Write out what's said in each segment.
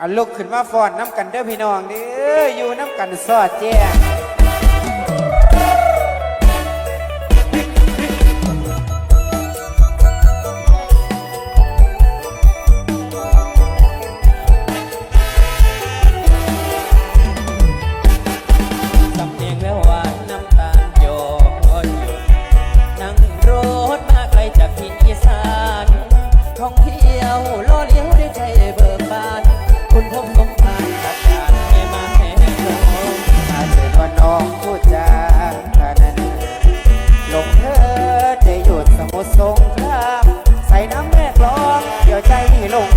อันลุกขึ้นมาฟอนน้ำกันเด้อพี่น้องเด้ออยู่น้ำกันซอดแจ้งท่องเที่ยวล้อเลี้ยวได้ใจเบิกบาน คุณพบสมภารประกาศให้มาแห่ลงถ้าเกิดานองพูดจาขนาดลงเธอจะหยุดสมุทรสงครามใส่น้ำแม่กลองเดี๋ยวใจนี่ลง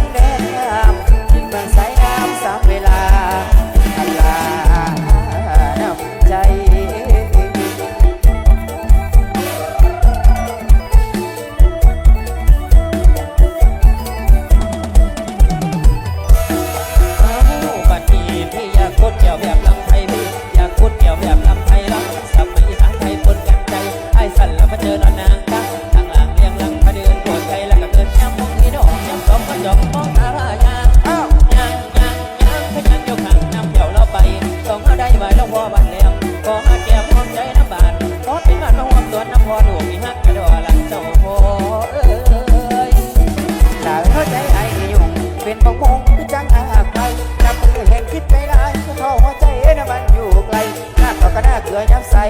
คือจังอาใครนับมือเห็นคิดไม่ได้ก็ท้อหัวใจนะมันอยู่ไกลหน้าเขาก็น่าเกลือย้ำใส่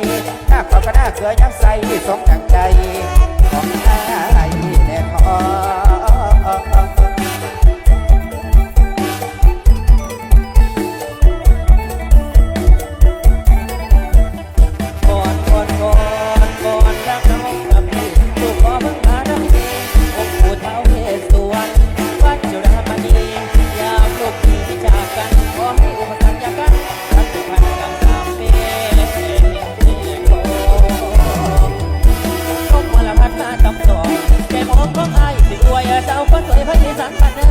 หน้าเขาก็น่าเกลือย้ำใส่สองดังใจ Father, Father.